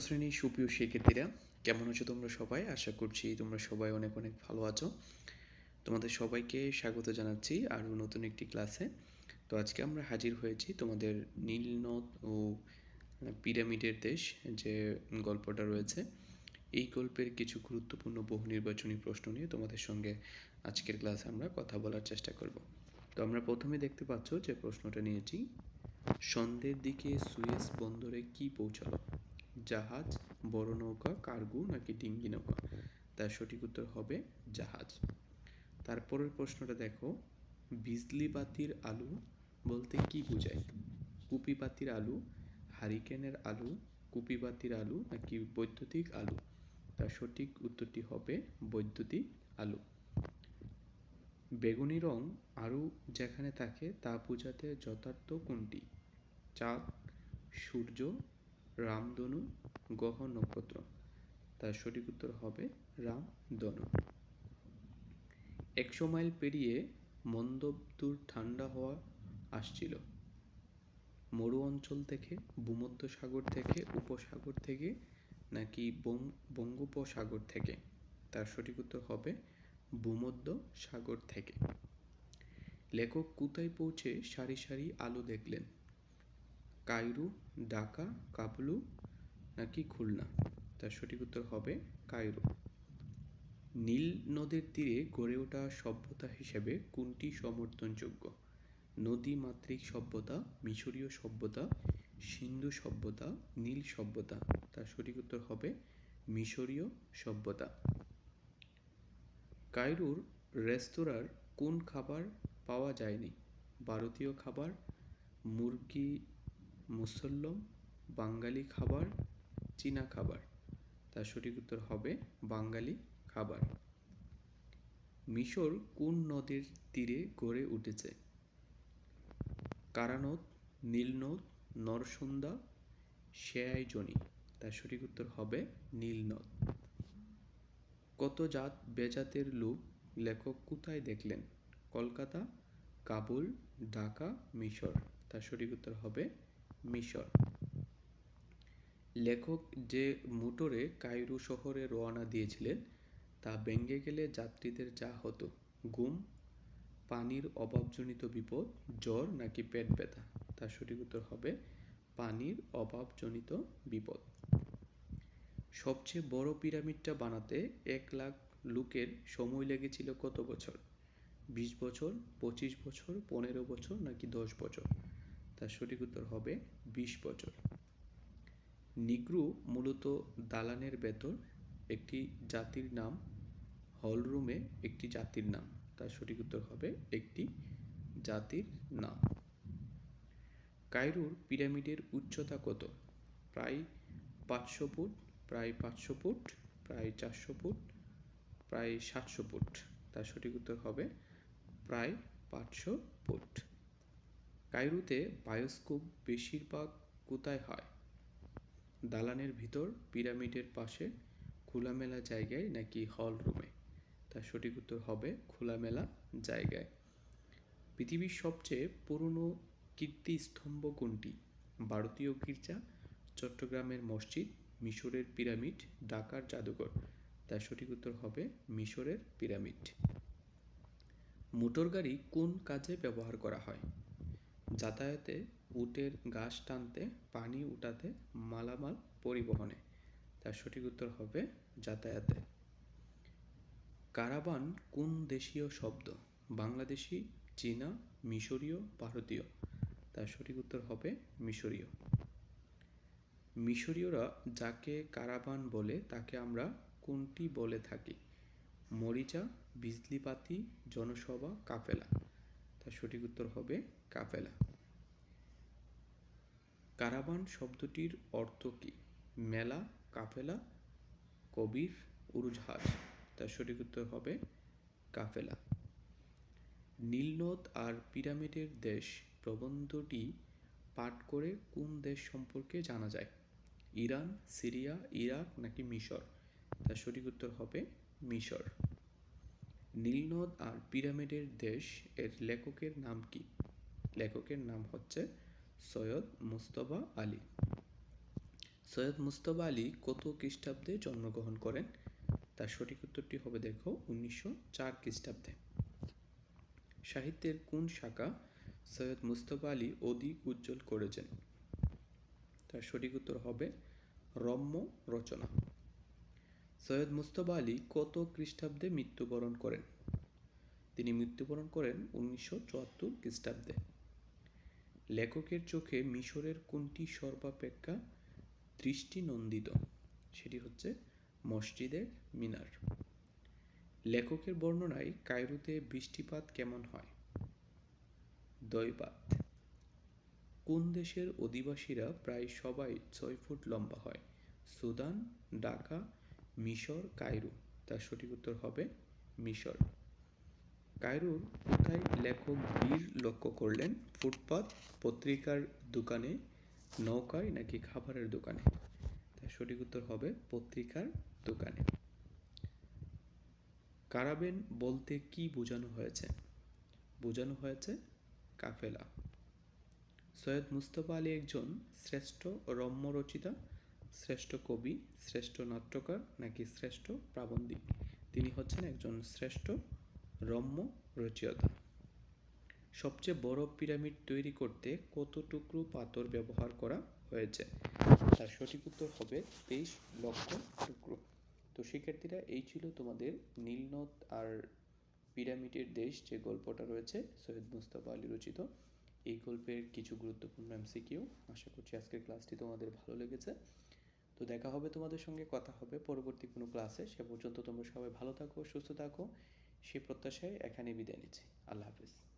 শ্রেণির সুপ্রিয় শিক্ষার্থীরা, কেমন আছো তোমরা সবাই? আশা করছি তোমরা সবাই অনেক অনেক ভালো আছো। তোমাদের সবাইকে স্বাগত জানাচ্ছি আরও নতুন একটি ক্লাসে। তো আজকে আমরা হাজির হয়েছি তোমাদের নীলনদ ও পিরামিডের দেশ যে গল্পটা রয়েছে। এই গল্পের কিছু গুরুত্বপূর্ণ বহু নির্বাচনী প্রশ্ন নিয়ে তোমাদের সঙ্গে আজকের ক্লাসে আমরা কথা বলার চেষ্টা করব। তো আমরা প্রথমে দেখতে পাচ্ছ যে প্রশ্নটা নিয়েছি, সন্ধ্যের দিকে সুয়েজ বন্দরে কি পৌঁছালো? জাহাজ, বড় নৌকা, কার্গো নাকি ডিঙ্গি নৌকা? তার সঠিক উত্তর হবে জাহাজ। তারপরের প্রশ্নটা দেখো, বিজলি বাতির আলু বলতে কি বোঝায়? কুপি বাতির আলু, হারিকেনের আলু, কুপি বাতির আলু নাকি বৈদ্যুতিক আলু? তার সঠিক উত্তরটি হবে বৈদ্যুতিক আলু। বেগুনি রং আরও যেখানে থাকে তা বোঝাতে যথার্থ কোনটি? চাঁদ, সূর্য রামধনু গহ নক্ষত্র তার সঠিক উত্তর হবে রামধনু একশো মাইল পেরিয়ে মন্দবদূর ঠান্ডা হওয়া আসছিল। মরু অঞ্চল থেকে ভূমধ্য সাগর থেকে, উপসাগর থেকে, নাকি বঙ্গোপসাগর থেকে? তার সঠিক উত্তর হবে ভূমধ্য সাগর থেকে। লেখক কোথায় পৌঁছে সারি সারি আলো দেখলেন? কায়রু ঢাকা, কাবলু নাকি খুলনা? তার সঠিক উত্তর হবে কায়রু নীল নদের তীরে গড়ে ওঠা সভ্যতা হিসেবে কোনটি সমর্থনযোগ্য? নদী মাতৃক সভ্যতা, মিশরীয় সভ্যতা, সিন্ধু সভ্যতা, নীল সভ্যতা? তার সঠিক উত্তর হবে মিশরীয় সভ্যতা। কায়রুর রেস্তোরাঁর কোন খাবার পাওয়া যায়নি? ভারতীয় খাবার, মুরগি মুসল্লম, বাঙালি খাবার, চীনা খাবার। তার সঠিক উত্তর হবে বাঙালি খাবার। মিশর কোন নদীর তীরে গড়ে উঠেছে? কারানদ নীলনদ, নরসুন্দা, শেয়াইজনি। তার সঠিক উত্তর হবে নীলনদ। কত জাত বেজাতের লোক লেখক কোথায় দেখলেন? কলকাতা, কাবুল, ঢাকা, মিশর। তার সঠিক উত্তর হবে মিশর লেখক যে মোটরে কায়রো শহরে রওনা দিয়েছিলেন, তা ভেঙে গেলে যাত্রীদের যা হতো, গুম, পানির অভাবজনিত বিপদ, জ্বর নাকি পেট ব্যথা, তার সঠিক উত্তর হবে পানির অভাবজনিত বিপদ। সবচেয়ে বড় পিরামিডটা বানাতে এক লাখ লোকের সময় লেগেছিল কত বছর? বিশ বছর, পঁচিশ বছর, পনেরো বছর নাকি দশ বছর? তার সঠিক উত্তর হবে বিশ বছর। নিগ্রু মূলত দালানের ভেতর একটি জাতির নাম হলরুমে একটি জাতির নাম। তার সঠিক উত্তর হবে একটি জাতির নাম। কায়রুর পিরামিডের উচ্চতা কত? প্রায় পাঁচশো ফুট, প্রায় পাঁচশো ফুট, প্রায় চারশো ফুট, প্রায় সাতশো ফুট। তার সঠিক উত্তর হবে প্রায় পাঁচশো ফুট। কায়রুতে বায়োস্কোপ বেশিরভাগ কোথায় হয়? দালানের ভিতর, পিরামিডের পাশে, খোলামেলা জায়গায় নাকি হল রুমে? তার সঠিক উত্তর হবে খোলামেলা জায়গায়। পৃথিবীর সবচেয়ে পুরনো কীর্তিস্তম্ভ কোনটি? ভারতীয় গির্জা, চট্টগ্রামের মসজিদ, মিশরের পিরামিড, ঢাকার জাদুঘর? তার সঠিক উত্তর হবে মিশরের পিরামিড। মোটর গাড়ি কোন কাজে ব্যবহার করা হয়? যাতায়াতে উটের ঘাস টানতে, পানি উঠাতে মালামাল পরিবহনে। তার সঠিক উত্তর হবে যাতায়াতে। কারাবান কোন দেশীয় শব্দ? বাংলাদেশি, চীনা, মিশরীয়, ভারতীয়? তার সঠিক উত্তর হবে মিশরীয়। মিশরীয়রা যাকে কারাবান বলে, তাকে আমরা কোনটি বলে থাকি? মরিচা, বিজলিপাতি, জনসভা, কাফেলা। তার সঠিক উত্তর হবে কাফেলা। কারাবান শব্দটির অর্থ কী? মেলা, কাফেলা, কবির উড়োজাহাজ তার সঠিক উত্তর হবে কাফেলা। নীলনদ আর পিরামিডের দেশ প্রবন্ধটি পাঠ করে কোন দেশ সম্পর্কে জানা যায়? ইরান, সিরিয়া, ইরাক নাকি মিশর? তার সঠিক উত্তর হবে মিশর। নীলনদ আর পিরামিডের দেশ এর লেখকের নাম কি? লেখকের নাম হচ্ছে সৈয়দ মুস্তফা আলী। সৈয়দ মুস্তফা আলী কত খ্রিস্টাব্দে জন্মগ্রহণ করেন? তার সঠিক উত্তরটি হবে দেখো উনিশশো চার খ্রিস্টাব্দে। সাহিত্যের কোন শাখা সৈয়দ মুস্তফা আলী অধিক উজ্জ্বল করেছেন? তার সঠিক উত্তর হবে রম্য রচনা। সৈয়দ মুস্তফা আলী কত খ্রিস্টাব্দে মৃত্যুবরণ করেন? তিনি মৃত্যুবরণ করেন উনিশশো চুয়াত্তর খ্রিস্টাব্দে। লেখকের চোখে মিশরের কোনটি সর্বাপেক্ষা দৃষ্টিনন্দিত? সেটি হচ্ছে মসজিদের মিনার। লেখকের বর্ণনায় কায়রোতে বৃষ্টিপাত কেমন হয়? দৈবাত কোন দেশের অধিবাসীরা প্রায় সবাই ছয় ফুট লম্বা হয়? সুদান, ঢাকা মিশর, কায়রো। তার সঠিক উত্তর হবে মিশর। কায়রোর কোথায় লেখক বীর লক্ষ্য করলেন? ফুটপাত, পত্রিকার দোকানে, নৌকায় নাকি খাবারের দোকানে? তার সঠিক উত্তর হবে পত্রিকার দোকানে। কারাবেন বলতে কি বোঝানো হয়েছে? বোঝানো হয়েছে কাফেলা। সৈয়দ মুস্তফা আলী একজন শ্রেষ্ঠ রম্য রচিতা শ্রেষ্ঠ কবি, শ্রেষ্ঠ নাট্যকার নাকি শ্রেষ্ঠ প্রাবন্ধিক? তিনি হচ্ছেন একজন শ্রেষ্ঠ রম্য রচয়িতা। সবচেয়ে বড় পিরামিড তৈরি করতে কত টুকরো পাথর ব্যবহার করা হয়েছে? তার সঠিক উত্তর হবে তেইশ লক্ষ টুকরো। তো শিক্ষার্থীরা, এই ছিল তোমাদের নীলনদ আর পিরামিডের দেশ যে গল্পটা রয়েছে, সৈয়দ মুস্তফা আলী রচিত। এই গল্পের কিছু গুরুত্বপূর্ণ এমসিকিউ। আশা করছি আজকের ক্লাসটি তোমাদের ভালো লেগেছে। তো দেখা হবে তোমাদের সঙ্গে, কথা হবে পরবর্তী কোনো ক্লাসে সে পর্যন্ত তোমরা সবাই ভালো থাকো, সুস্থ থাকো। সে প্রত্যাশায় এখানে বিদায় নিচ্ছি। আল্লাহ হাফিজ।